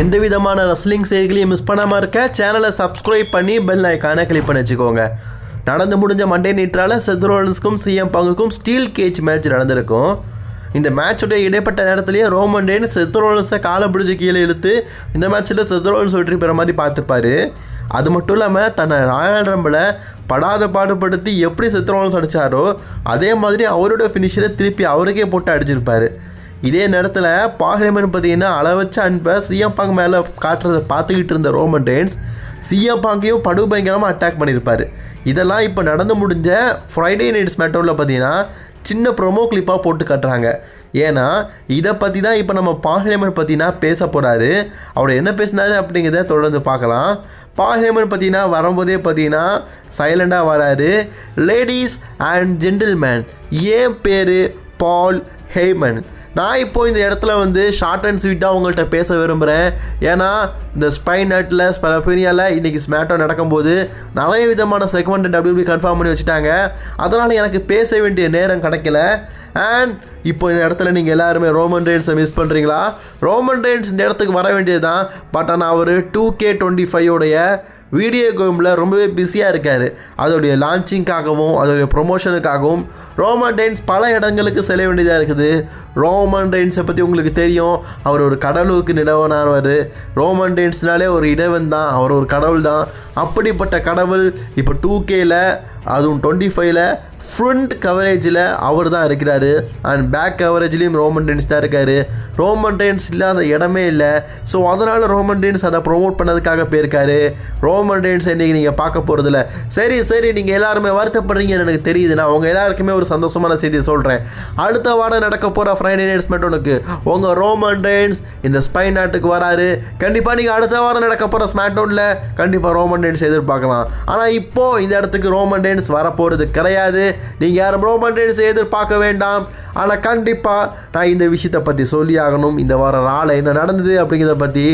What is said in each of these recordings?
எந்த விதமான ரஸ்லிங் செய்திகளையும் மிஸ் பண்ணாமல் இருக்க சேனலை சப்ஸ்கிரைப் பண்ணி பெல் ஐக்கானை கிளிக் பண்ணி வச்சுக்கோங்க. நடந்து முடிஞ்ச மண்டே நீட்டால செத்ரோலன்ஸ்க்கும் சிஎம் பங்குக்கும் ஸ்டீல் கேஜ் மேட்ச் நடந்திருக்கும். இந்த மேட்சுடைய இடைப்பட்ட நேரத்திலேயே ரோமன் டேன் செத்ரோலன்ஸை காலை பிடிச்சி கீழே இழுத்து இந்த மேட்ச்சில் செத்ரோலன்ஸ் வெற்றி பெற மாதிரி பார்த்துருப்பாரு அது மட்டும் இல்லாமல் தன்னை ராயல் ரம்பில் படாத பாடுபடுத்தி எப்படி செத்ரோலன்ஸ் அடித்தாரோ அதே மாதிரி அவரோட ஃபினிஷரை திருப்பி அவருக்கே போட்டு அடிச்சிருப்பார். இதே நேரத்தில் பார்லிமெண்ட் பார்த்தீங்கன்னா அளவச்ச அன்பை சிஎம்பாங் மேலே காட்டுறதை பார்த்துக்கிட்டு இருந்த ரோமன் ரெயின்ஸ் சிஎம் பாங்கையும் படு பயங்கரமாக அட்டாக் பண்ணியிருப்பார். இதெல்லாம் இப்போ நடந்து முடிஞ்ச ஃப்ரைடே நைட்ஸ் ஸ்மேட்டோவில் பார்த்தீங்கன்னா சின்ன ப்ரொமோ கிளிப்பாக போட்டு காட்டுறாங்க. ஏன்னா இதை பற்றி தான் இப்போ நம்ம பார்லிமெண்ட் பார்த்தீங்கன்னா பேச போகிறாரு அவர் என்ன பேசினார் அப்படிங்கிறத தொடர்ந்து பார்க்கலாம். பார்லிமெண்ட் பார்த்தீங்கன்னா வரும்போதே பார்த்தீங்கன்னா சைலண்டாக வராரு. லேடிஸ் அண்ட் ஜென்டில்மேன் ஏன் பேர் பால் ஹேமன் நான் இப்போது இந்த இடத்துல வந்து ஷார்ட் அண்ட் ஸ்வீட்டாக உங்கள்கிட்ட பேச விரும்புகிறேன் ஏன்னா இந்த ஸ்பைன் நட்டில் ஸ்பெலபீனியாவில் இன்றைக்கி ஸ்மேட்டோ நடக்கும்போது நிறைய விதமான செக்மெண்ட்டை டபிள்யூபி கன்ஃபார்ம் பண்ணி வச்சுட்டாங்க. அதனால் எனக்கு பேச வேண்டிய நேரம் கிடைக்கல. அண்ட் இப்போ இந்த இடத்துல நீங்கள் எல்லாருமே ரோமன் ரெயின்ஸை மிஸ் பண்ணுறீங்களா ரோமன் ரெயின்ஸ் இந்த இடத்துக்கு வர வேண்டியது தான் பட் ஆனால் அவர் டூ கே டுவெண்ட்டி ஃபைவோடைய வீடியோ கேமில் ரொம்பவே பிஸியாக இருக்கார். அதோடைய லான்ச்சிங்காகவும் அதோடைய ப்ரொமோஷனுக்காகவும் ரோமன் ரெயின்ஸ் பல இடங்களுக்கு செல்ல வேண்டியதாக இருக்குது. ரோமன் ரெயின்ஸை பற்றி உங்களுக்கு தெரியும். அவர் ஒரு கடவுளுக்கு நிலவனானவர். ரோமன் ரெயின்ஸ்னாலே ஒரு இடவன் தான். அவர் ஒரு கடவுள் தான். அப்படிப்பட்ட கடவுள் இப்போ டூ கேல அதுவும் டுவெண்ட்டி ஃபைவ்ல ஃப்ரண்ட் கவரேஜில் அவர் தான் இருக்கிறாரு. அண்ட் பேக் கவரேஜ்லேயும் ரோமன் டென்ஸ் தான் இருக்கார். ரோமன் டென்ஸ் இல்லாத இடமே இல்லை. ஸோ அதனால் ரோமன் டென்ஸ் அதை ப்ரொமோட் பண்ணதுக்காக போயிருக்காரு. ரோமன் டென்ஸ் இன்றைக்கி நீங்கள் பார்க்க போகிறதில்ல சரி சரி நீங்கள் எல்லாருமே வருத்தப்படுறீங்கன்னு எனக்கு தெரியுது நான் உங்கள் எல்லாருக்குமே ஒரு சந்தோஷமான செய்தியை சொல்கிறேன் அடுத்த வாரம் நடக்க போகிற ஃப்ரைடே நைட்ஸ் மெட்டோனுக்கு உங்கள் ரோமன் டென்ஸ் இந்த ஸ்பைன் நாட்டுக்கு வராரு. கண்டிப்பாக நீங்கள் அடுத்த வாரம் நடக்க போகிற ஸ்மாக்டவுனில் கண்டிப்பாக ரோமன் டென்ஸ் எதிர்பார்க்கலாம். ஆனால் இப்போது இந்த இடத்துக்கு ரோமன் டென்ஸ் வரப்போகிறது கிடையாது. நீங்கள் யாரும் ரோமன் எதிர்பார்க்க வேண்டாம். ஆனால் கண்டிப்பாக நான் இந்த விஷயத்தை பற்றி சொல்லி ஆகணும் இந்த வார நாளை என்ன நடந்தது அப்படிங்கிறத பற்றி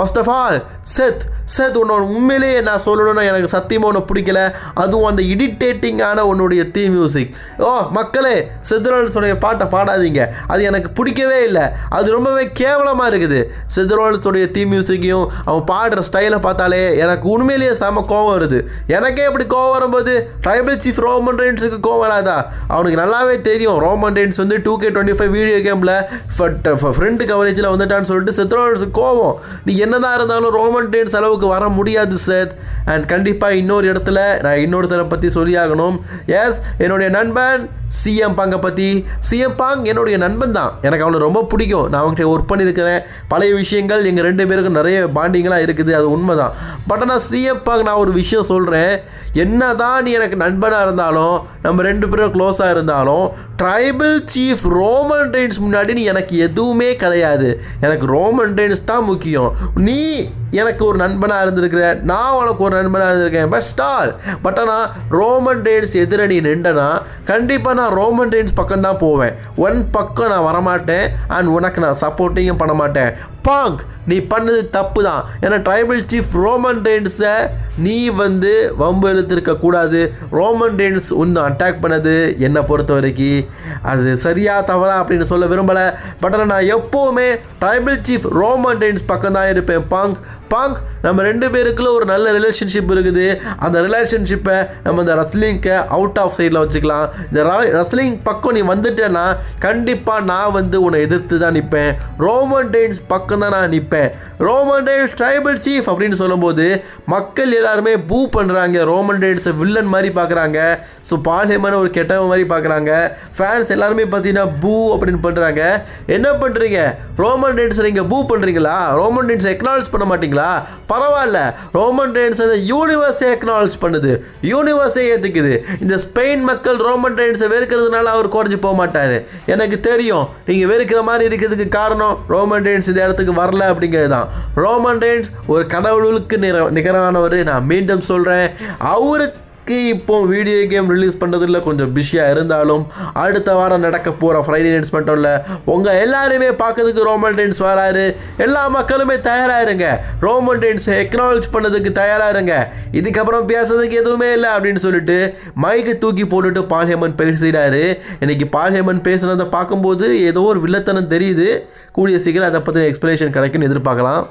ஃபர்ஸ்ட் ஆஃப் ஆல் செத் செத் உன்னோட உண்மையிலேயே நான் சொல்லணும்னா எனக்கு சத்தியமாக ஒன்று பிடிக்கல. அதுவும் அந்த இடிட்டேட்டிங்கான உன்னுடைய தீ மியூசிக் ஓ மக்களே செத்ரோல்ஸோடைய பாட்டை பாடாதீங்க. அது எனக்கு பிடிக்கவே இல்லை. அது ரொம்பவே கேவலமாக இருக்குது. செத்ரோல்ஸோடைய தீ மியூசிக்கையும் அவன் பாடுற ஸ்டைலை பார்த்தாலே எனக்கு உண்மையிலேயே செம கோவம் வருது. எனக்கே எப்படி கோவம் வரும்போது ட்ரைபல் சீஃப் ரோமன் ரெயின்ஸுக்கு கோவம் வராதா? அவனுக்கு நல்லாவே தெரியும். ரோமன் ரெயின்ஸ் வந்து two K twenty five video கேமில் ஃப்ரண்ட் கவரேஜில் வந்துட்டான்னு சொல்லிட்டு செத்ரோல்ஸுக்கு கோவம். நீ என்னதான் இருந்தாலும் ரோமன் டேன்ஸ் அளவுக்கு வர முடியாது சார் அண்ட் கண்டிப்பாக இன்னொரு இடத்துல நான் இன்னொருத்தரை பற்றி சொல்லியாகணும். எஸ் என்னுடைய நண்பன் சிஎம் பாங்கை பற்றி சிஎம் பாங் என்னுடைய நண்பன் தான். எனக்கு அவனை ரொம்ப பிடிக்கும். நான் அவங்ககிட்ட ஒர்க் பண்ணியிருக்கிறேன். பழைய விஷயங்கள் எங்கள் ரெண்டு பேருக்கும் நிறைய பாண்டிங்கெலாம் இருக்குது. அது உண்மை தான் பட் ஆனால் சிஎம் பாங் நான் ஒரு விஷயம் சொல்கிறேன் என்ன தான் நீ எனக்கு நண்பனாக இருந்தாலும் நம்ம ரெண்டு பேரும் க்ளோஸாக இருந்தாலும் ட்ரைபிள் சீஃப் ரோமன் ரெயின்ஸ் முன்னாடி நீ எனக்கு எதுவுமே கிடையாது. எனக்கு ரோமன் ரெயின்ஸ் தான் முக்கியம். நீ எனக்கு ஒரு நண்பனாக இருந்திருக்கிற நான் உனக்கு ஒரு நண்பனாக இருந்திருக்கேன். பட் ஸ்டால் பட் ஆனால் ரோமன் ரெயின்ஸ் எதிரணி நின்றனா கண்டிப்பாக நான் ரோமன் ரெயின்ஸ் பக்கம் தான் போவேன். ஒன் பக்கம் நான் வரமாட்டேன். அண்ட் உனக்கு நான் சப்போர்ட்டிங்கும் பண்ண மாட்டேன். பாங்க் நீ பண்ணது தப்பு தான். ஏன்னா ட்ரைபல் சீஃப் ரோமன் ரெயின்ஸை நீ வந்து வம்பு இழுத்திருக்க கூடாது. ரோமன் ரெயின்ஸ் ஒன்று அட்டாக் பண்ணது என்னை பொறுத்த வரைக்கும் அது சரியா தவறா அப்படின்னு சொல்ல விரும்பலை. பட் ஆனால் நான் எப்போவுமே ட்ரைபல் சீஃப் ரோமன் ரெயின்ஸ் பக்கம் தான் இருப்பேன். பாங்க் பாங்க் நம்ம ரெண்டு பேருக்குள்ள ஒரு நல்ல ரிலேஷன்ஷிப் இருக்குது. அந்த ரிலேஷன்ஷிப்பை நம்ம இந்த ரஸ்லிங்கை அவுட் ஆஃப் சைடில் வச்சுக்கலாம். இந்த ரஸ்லிங் பக்கம் நீ வந்துட்டேன்னா கண்டிப்பாக நான் வந்து உன்னை எதிர்த்து தான் நிற்பேன் ரோமன் டைம்ஸ் பக்கம் தான் நான் நிற்பேன் ரோமன் டைம்ஸ் ட்ரைபல் சீஃப் அப்படின்னு சொல்லும்போது மக்கள் எல்லாருமே பூ பண்ணுறாங்க ரோமன் ரெயின்ஸை வில்லன் மாதிரி பார்க்குறாங்க ஸோ பாலியமான ஒரு கெட்டவன் மாதிரி பார்க்குறாங்க ஃபேன்ஸ் எல்லாருமே பார்த்தீங்கன்னா பூ அப்படின்னு பண்ணுறாங்க என்ன பண்ணுறீங்க ரோமன் ரெயின்ஸை நீங்கள் பூ பண்ணுறீங்களா ரோமன் ரெயின்ஸை எக்னாலஜ் பண்ண மாட்டீங்களா? பரவாயில்ல. ரோமன் ரெயின்ஸ் அந்த யூனிவர்ஸை எக்னாலஜ் பண்ணுது. யூனிவர்ஸை ஏற்றுக்குது இந்த ஸ்பெயின் மக்கள் ரோமன் ரெயின்ஸை வெறுக்கிறதுனால அவர் குறைஞ்சி போக மாட்டார். எனக்கு தெரியும். நீங்கள் வெறுக்கிற மாதிரி இருக்கிறதுக்கு காரணம் ரோமன் ரெயின்ஸ் இந்த இடத்துக்கு வரல அப்படிங்கிறது தான். ரோமன் ரெயின்ஸ் ஒரு கடவுளுக்கு நிற நிகரானவர். நான் மீண்டும் சொல்கிறேன் அவருக்கு இப்போ வீடியோ கேம் ரிலீஸ் பண்ணுறதுல கொஞ்சம் பிஸியாக இருந்தாலும் அடுத்த வாரம் நடக்க போகிற ஃப்ரைடே நைட்ஸ் மட்டும் உங்கள் எல்லாருமே பார்க்கறதுக்கு ரோமன் டென்ஸ் வராரு. எல்லா மக்களுமே தயாராக இருங்க. ரோமன் டென்ஸை எக்னாலஜ் பண்ணதுக்கு தயாராக இருங்க. இதுக்கப்புறம் பேசுறதுக்கு எதுவுமே இல்லை அப்படின்னு சொல்லிட்டு மைக்கு தூக்கி போட்டுட்டு பால்ஹேமன் பேசிடாரு இன்னைக்கு பால்ஹேமன் பேசுனதை பார்க்கும்போது ஏதோ ஒரு வில்லத்தனம் தெரியுது. கூடிய சீக்கிரம் அதை பற்றின எக்ஸ்பிளேஷன் கிடைக்குன்னு எதிர்பார்க்கலாம்.